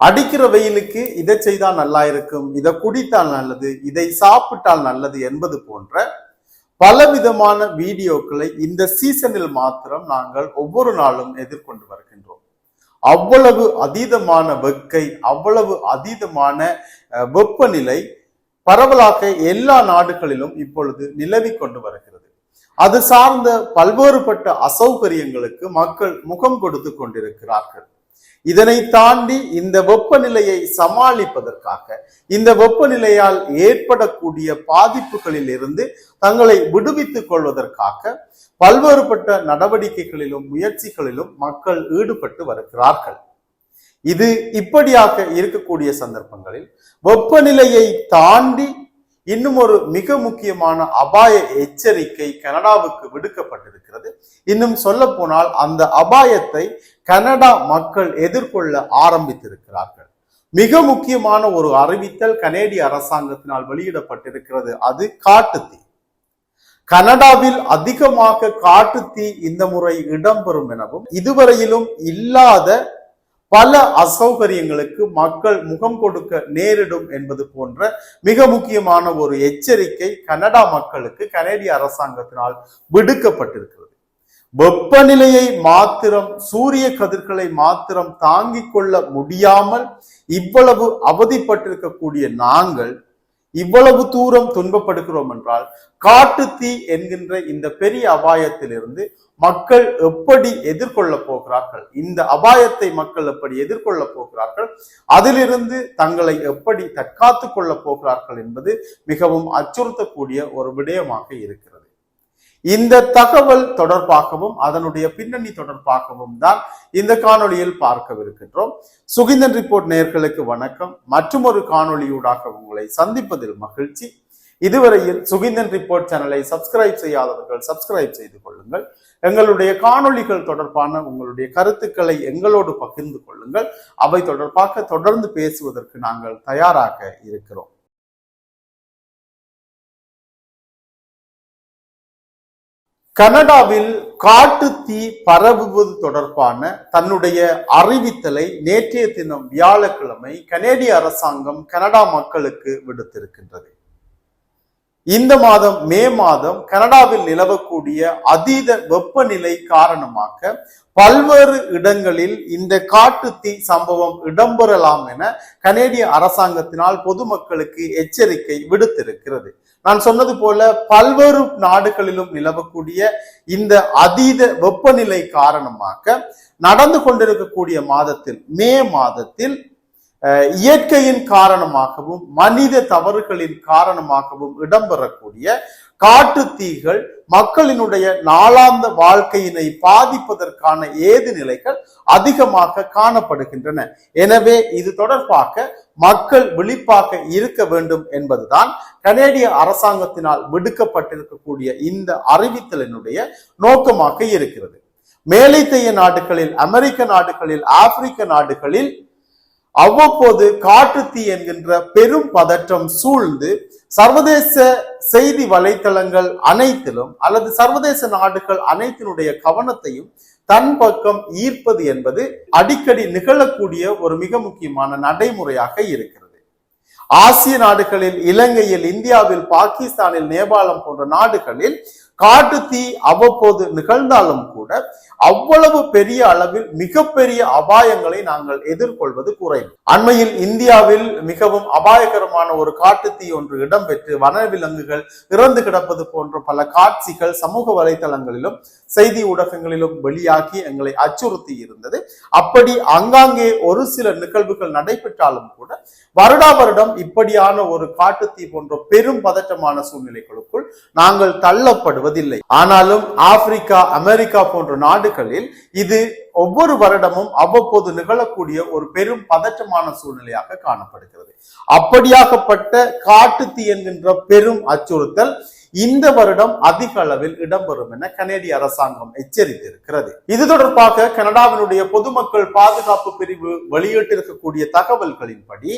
அடிக்கிற வெயிலுக்கு இதை செய்தால் நல்லா இருக்கும் இதை குடித்தால் நல்லது இதை சாப்பிட்டால் நல்லது என்பது போன்ற பலவிதமான வீடியோக்களை இந்த சீசனில் மாத்திரம் நாங்கள் ஒவ்வொரு நாளும் எதிர்கொண்டு வருகின்றோம். அவ்வளவு அதீதமான வெக்கை அவ்வளவு அதீதமான வெப்பநிலை பரவலாக எல்லா நாடுகளிலும் இப்பொழுது நிலவி கொண்டு வருகிறது. அது சார்ந்த பல்வேறுபட்ட அசௌகரியங்களுக்கு மக்கள் முகம் கொடுத்து கொண்டிருக்கிறார்கள். இதனை தாண்டி இந்த வெப்பநிலையை சமாளிப்பதற்காக இந்த வெப்பநிலையால் ஏற்படக்கூடிய பாதிப்புகளில் இருந்து தங்களை விடுவித்துக் கொள்வதற்காக பல்வேறுபட்ட நடவடிக்கைகளிலும் முயற்சிகளிலும் மக்கள் ஈடுபட்டு வருகிறார்கள். இது இப்படியாக இருக்கக்கூடிய சந்தர்ப்பங்களில் வெப்பநிலையை தாண்டி இன்னும் ஒரு மிக முக்கியமான அபாய எச்சரிக்கை கனடாவுக்கு விடுக்கப்பட்டிருக்கு இன்னும் சொல்ல போனால் அந்த அபாயத்தை கனடா மக்கள் எதிர்கொள்ள ஆரம்பித்திருக்கிறார்கள். மிக முக்கியமான ஒரு அறிவித்தல் கனேடிய அரசாங்கத்தினால் வெளியிடப்பட்டிருக்கிறது. அது காட்டுத்தீ கனடாவில் அதிகமாக காட்டுத்தீ இந்த முறை இடம்பெறும் எனவும் இதுவரையிலும் இல்லாத பல அசௌகரியங்களுக்கு மக்கள் முகம் கொடுக்க நேரிடும் என்பது போன்ற மிக முக்கியமான ஒரு எச்சரிக்கை கனடா மக்களுக்கு கனேடிய அரசாங்கத்தினால் விடுக்கப்பட்டிருக்கிறது. வெப்பநிலையை மாத்திரம் சூரிய கதிர்களை மாத்திரம் தாங்கிக் கொள்ள முடியாமல் இவ்வளவு அவதிப்பட்டிருக்கக்கூடிய நாங்கள் இவ்வளவு தூரம் துன்பப்படுகிறோம் என்றால் காட்டு தீ என்கின்ற இந்த பெரிய அபாயத்திலிருந்து மக்கள் எப்படி எதிர்கொள்ள போகிறார்கள்? இந்த அபாயத்தை மக்கள் எப்படி எதிர்கொள்ள போகிறார்கள்? அதிலிருந்து தங்களை எப்படி தற்காத்துக் கொள்ள போகிறார்கள் என்பது மிகவும் அச்சுறுத்தக்கூடிய ஒரு விடயமாக இருக்கிறது. இந்த தகவல் தொடர்பாகவும் அதனுடைய பின்னணி தொடர்பாகவும் தான் இந்த காணொளியில் பார்க்கவிருக்கின்றோம். சுகிந்தன் ரிப்போர்ட் நேர்களுக்கு வணக்கம். மற்றும் ஒரு காணொளியூடாக உங்களை சந்திப்பதில் மகிழ்ச்சி. இதுவரையில் சுகிந்தன் ரிப்போர்ட் சேனலை சப்ஸ்கிரைப் செய்யாதவர்கள் சப்ஸ்கிரைப் செய்து கொள்ளுங்கள். எங்களுடைய காணொளிகள் தொடர்பான உங்களுடைய கருத்துக்களை எங்களோடு பகிர்ந்து கொள்ளுங்கள். அவை தொடர்பாக தொடர்ந்து பேசுவதற்கு நாங்கள் தயாராக இருக்கிறோம். கனடாவில் காட்டு தீ பரவுவது தொடர்பான தன்னுடைய அறிவித்தலை நேற்றைய தினம் வியாழக்கிழமை கனேடிய அரசாங்கம் கனடா மக்களுக்கு விடுத்திருக்கின்றது. இந்த மாதம் மே மாதம் கனடாவில் நிலவக்கூடிய அதீத வெப்பநிலை காரணமாக பல்வேறு இடங்களில் இந்த காட்டுத்தீ சம்பவம் இடம்பெறலாம் என கனேடிய அரசாங்கத்தினால் பொதுமக்களுக்கு எச்சரிக்கை விடுத்திருக்கிறது. நான் சொன்னது போல பல்வேறு நாடுகளிலும் நிலவக்கூடிய இந்த அதீத வெப்பநிலை காரணமாக நடந்து கொண்டிருக்கக்கூடிய மாதத்தில் மே மாதத்தில் இயற்கையின் காரணமாகவும் மனித தவறுகளின் காரணமாகவும் இடம்பெறக்கூடிய காட்டுத்தீகள் மக்களினுடைய நாளாந்த வாழ்க்கையினை பாதிப்பதற்கான ஏது நிலைகள் அதிகமாக காணப்படுகின்றன. எனவே இது தொடர்பாக மக்கள் விழிப்பாக இருக்க வேண்டும் என்பதுதான் கனேடிய அரசாங்கத்தினால் விடுக்கப்பட்டிருக்கக்கூடிய இந்த அறிவித்தலினுடைய நோக்கமாக இருக்கிறது. மேலைத்தைய நாடுகளில் அமெரிக்க நாடுகளில் ஆப்பிரிக்க நாடுகளில் அவ்வப்போது காட்டுத்தீ என்கின்ற பெரும் பதற்றம் சூழ்ந்து சர்வதேச செய்தி வலைத்தளங்கள் அனைத்திலும் அல்லது சர்வதேச நாடுகள் அனைத்தினுடைய கவனத்தையும் தன் பக்கம் ஈர்ப்பது என்பது அடிக்கடி நிகழக்கூடிய ஒரு மிக முக்கியமான நடைமுறையாக இருக்கிறது. ஆசிய நாடுகளில் இலங்கையில் இந்தியாவில் பாகிஸ்தானில் நேபாளம் போன்ற நாடுகளில் காட்டு தீ அவ்வப்போது நிகழ்ந்தாலும் கூட அவ்வளவு பெரிய அளவில் மிகப்பெரிய அபாயங்களை நாங்கள் எதிர்கொள்வது குறைவு. அண்மையில் இந்தியாவில் மிகவும் அபாயகரமான ஒரு காட்டு தீ ஒன்று இடம்பெற்று வனவிலங்குகள் இறந்து கிடப்பது போன்ற பல காட்சிகள் சமூக வலைதளங்களிலும் செய்தி ஊடகங்களிலும் வெளியாகி எங்களை அச்சுறுத்தி இருந்தது. அப்படி அங்காங்கே ஒரு சில நிகழ்வுகள் நடைபெற்றாலும் கூட வருடா வருடம் இப்படியான ஒரு காட்டு தீ போன்ற பெரும் பதற்றமான சூழ்நிலைகளுக்குள் நாங்கள் தள்ளப்படுவதில்லை ஆனாலும் ஆப்பிரிக்கா அமெரிக்கா போன்ற நாடுகளில் இது ஒவ்வொரு வருடமும் அவ்வப்போது நிகழக்கூடிய ஒரு பெரும் பதற்றமான சூழ்நிலையாக காணப்படுகிறது. அப்படியாகப்பட்ட காட்டுத்தீ என்கின்ற பெரும் அச்சுறுத்தல் இந்த வருடம் அதிக அளவில் இடம்பெறும் என கனேடிய அரசாங்கம் எச்சரித்திருக்கிறது. இது தொடர்பாக கனடாவினுடைய பொதுமக்கள் பாதுகாப்பு பிரிவு வெளியிட்டிருக்கக்கூடிய தகவல்களின்படி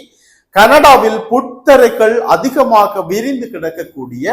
கனடாவில் புத்தரைகள் அதிகமாக விரிந்து கிடக்கக்கூடிய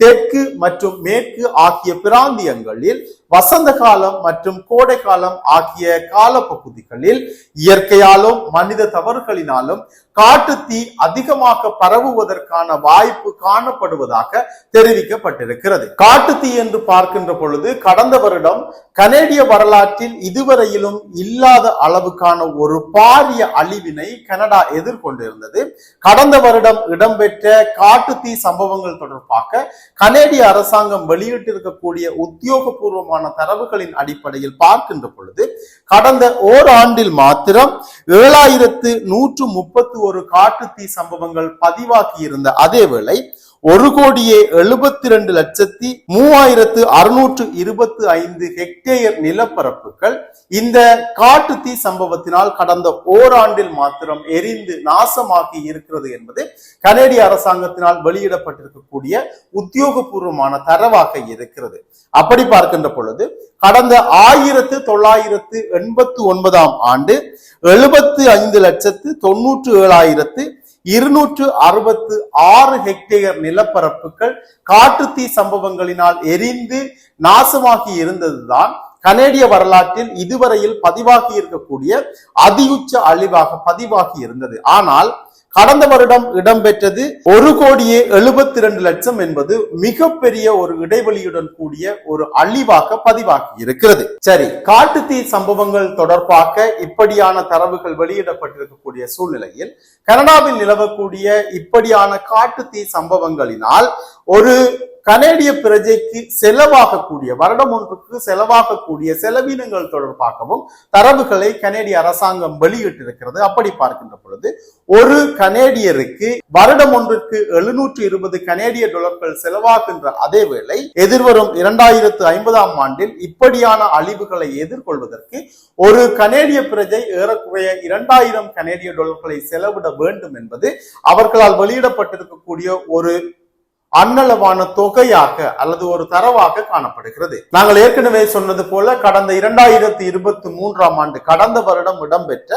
தெற்கு மற்றும் மேற்கு ஆகிய பிராந்தியங்களில் வசந்த காலம் மற்றும் கோடை காலம் ஆகிய காலப்பகுதிகளில் இயற்கையாலும் மனித தவறுகளினாலும் காட்டுத்தீ அதிகமாக பரவுவதற்கான வாய்ப்பு காணப்படுவதாக தெரிவிக்கப்பட்டிருக்கிறது. காட்டுத்தீ என்று பார்க்கின்ற பொழுது கடந்த வருடம் கனேடிய வரலாற்றில் இதுவரையிலும் இல்லாத அளவுக்கான ஒரு பாரிய அழிவினை கனடா எதிர்கொண்டிருந்தது. கடந்த வருடம் இடம்பெற்ற காட்டு தீ சம்பவங்கள் தொடர்பாக கனேடிய அரசாங்கம் வெளியிட்டிருக்கக்கூடிய உத்தியோகபூர்வமான தரவுகளின் அடிப்படையில் பார்க்கின்ற பொழுது கடந்த ஓராண்டில் மாத்திரம் ஏழாயிரத்து நூற்று முப்பத்தி ஒரு காட்டுத்தீ சம்பவங்கள் பதிவாகி இருந்த அதேவேளை ஒரு கோடியே எழுபத்தி ரெண்டு லட்சத்தி மூவாயிரத்து அறுநூற்று இருபத்தி ஐந்து ஹெக்டேயர் நிலப்பரப்புகள் இந்த காட்டு தீ சம்பவத்தினால் கடந்த ஓராண்டில் மாத்திரம் எரிந்து நாசமாகி இருக்கிறது என்பது கனேடிய அரசாங்கத்தினால் வெளியிடப்பட்டிருக்கக்கூடிய உத்தியோகபூர்வமான தரவாக இருக்கிறது. அப்படி பார்க்கின்ற பொழுது கடந்த ஆயிரத்து தொள்ளாயிரத்து எண்பத்து ஒன்பதாம் ஆண்டு எழுபத்து ஐந்து லட்சத்து தொன்னூற்று ஏழாயிரத்து இருநூற்று அறுபத்து ஆறு ஹெக்டேயர் நிலப்பரப்புகள் காட்டுத்தீ சம்பவங்களினால் எரிந்து நாசமாகி இருந்ததுதான் கனேடிய வரலாற்றில் இதுவரையில் பதிவாகி இருக்கக்கூடிய அதியுச்ச அழிவாக பதிவாகி இருந்தது. ஆனால் கடந்த வருடம் இடம்பெற்றது ஒரு கோடியே எழுபத்தி இரண்டு லட்சம் என்பது மிகப்பெரிய ஒரு இடைவெளியுடன் கூடிய ஒரு அழிவாக பதிவாகி இருக்கிறது. சரி காட்டுத்தீ சம்பவங்கள் தொடர்பாக இப்படியான தரவுகள் வெளியிடப்பட்டிருக்கக்கூடிய சூழ்நிலையில் கனடாவில் நிலவக்கூடிய இப்படியான காட்டுத்தீ சம்பவங்களினால் ஒரு கனேடிய பிரஜைக்கு செலவாகக்கூடிய வருடம் ஒன்றுக்கு செலவாகக்கூடிய செலவினங்கள் தொடர்பாகவும் தரவுகளை கனேடிய அரசாங்கம் வெளியிட்டிருக்கிறது. அப்படி பார்க்கின்ற பொழுது ஒரு கனேடியருக்கு வருடம் ஒன்றுக்கு எழுநூற்று இருபது கனேடிய டாலர்கள் செலவாகின்ற அதே வேளை எதிர்வரும் இரண்டாயிரத்து ஐம்பதாம் ஆண்டில் இப்படியான அழிவுகளை எதிர்கொள்வதற்கு ஒரு கனேடிய பிரஜை ஏறக்குறைய இரண்டாயிரம் கனேடிய டாலர்களை செலவிட வேண்டும் என்பது அவர்களால் வெளியிடப்பட்டிருக்கக்கூடிய ஒரு அன்னளவான தொகையாக அல்லது ஒரு தரவாக காணப்படுகிறது. நாங்கள் ஏற்கனவே சொன்னது போல கடந்த இரண்டாயிரத்தி இருபத்தி மூன்றாம் ஆண்டு கடந்த வருடம் இடம்பெற்ற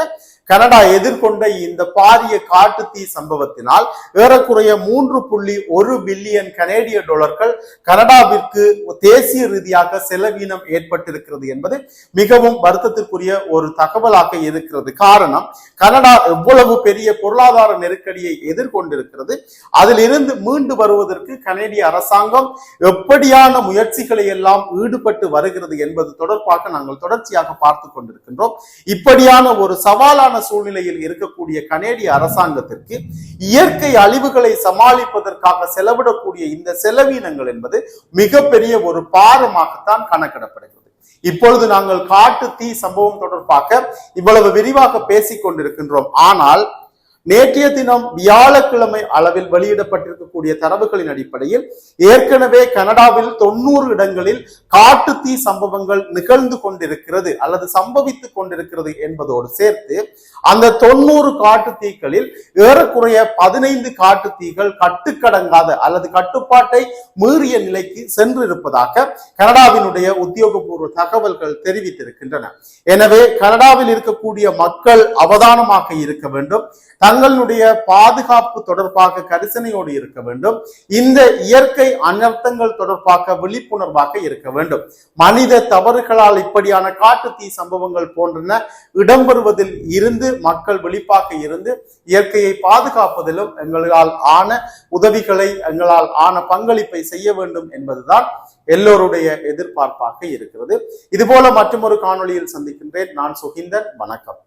கனடா எதிர்கொண்ட இந்த பாரிய காட்டுத்தீ சம்பவத்தினால் ஏறக்குறைய மூன்று புள்ளி ஒரு பில்லியன் கனேடிய டாலர்கள் கனடாவிற்கு தேசிய ரீதியாக செலவீனம் ஏற்பட்டிருக்கிறது என்பது மிகவும் வருத்தத்திற்குரிய ஒரு தகவலாக இருக்கிறது. காரணம் கனடா எவ்வளவு பெரிய பொருளாதார நெருக்கடியை எதிர்கொண்டிருக்கிறது. அதிலிருந்து மீண்டு வருவதற்கு கனேடிய அரசாங்கம் எப்படியான முயற்சிகளை எல்லாம் ஈடுபட்டு வருகிறது என்பது தொடர்பாக நாங்கள் தொடர்ச்சியாக பார்த்து கொண்டிருக்கின்றோம். இப்படியான ஒரு சவாலான சூழ்நிலையில் இருக்கக்கூடிய கனேடிய அரசாங்கத்திற்கு இயற்கை அழிவுகளை சமாளிப்பதற்காக செலவிடக்கூடிய இந்த செலவீனங்கள் என்பது மிகப்பெரிய ஒரு பாரமாகத்தான் கணக்கிடப்படுகிறது. இப்பொழுது நாங்கள் காட்டு தீ சம்பவம் தொடர்பாக இவ்வளவு விரிவாக பேசிக் கொண்டிருக்கின்றோம் ஆனால் நேற்றைய தினம் வியாழக்கிழமை அளவில் வெளியிடப்பட்டிருக்கக்கூடிய தரவுகளின் அடிப்படையில் ஏற்கனவே கனடாவில் தொண்ணூறு இடங்களில் காட்டு தீ சம்பவங்கள் நிகழ்ந்து கொண்டிருக்கிறது அல்லது சம்பவித்துக் கொண்டிருக்கிறது என்பதோடு சேர்த்து அந்த தொண்ணூறு காட்டு தீக்களில் ஏறக்குறைய பதினைந்து காட்டு தீகள் கட்டுக்கடங்காத அல்லது கட்டுப்பாட்டை மீறிய நிலைக்கு சென்றிருப்பதாக கனடாவினுடைய உத்தியோகபூர்வ தகவல்கள் தெரிவித்திருக்கின்றன. எனவே கனடாவில் இருக்கக்கூடிய மக்கள் அவதானமாக இருக்க வேண்டும். தங்களுடைய பாதுகாப்பு தொடர்பாக கரிசனையோடு இருக்க வேண்டும். இந்த இயற்கை அனர்த்தங்கள் தொடர்பாக விழிப்புணர்வாக இருக்க வேண்டும். மனித தவறுகளால் இப்படியான காட்டு தீ சம்பவங்கள் போன்றன இடம்பெறுவதில் இருந்து மக்கள் விழிப்பாக இருந்து இயற்கையை பாதுகாப்பதிலும் எங்களால் ஆன உதவிகளை எங்களால் ஆன பங்களிப்பை செய்ய வேண்டும் என்பதுதான் எல்லோருடைய எதிர்பார்ப்பாக இருக்கிறது. இதுபோல மற்றொரு காணொளியில் சந்திக்கின்றேன். நான் சுகிந்தன் வணக்கம்.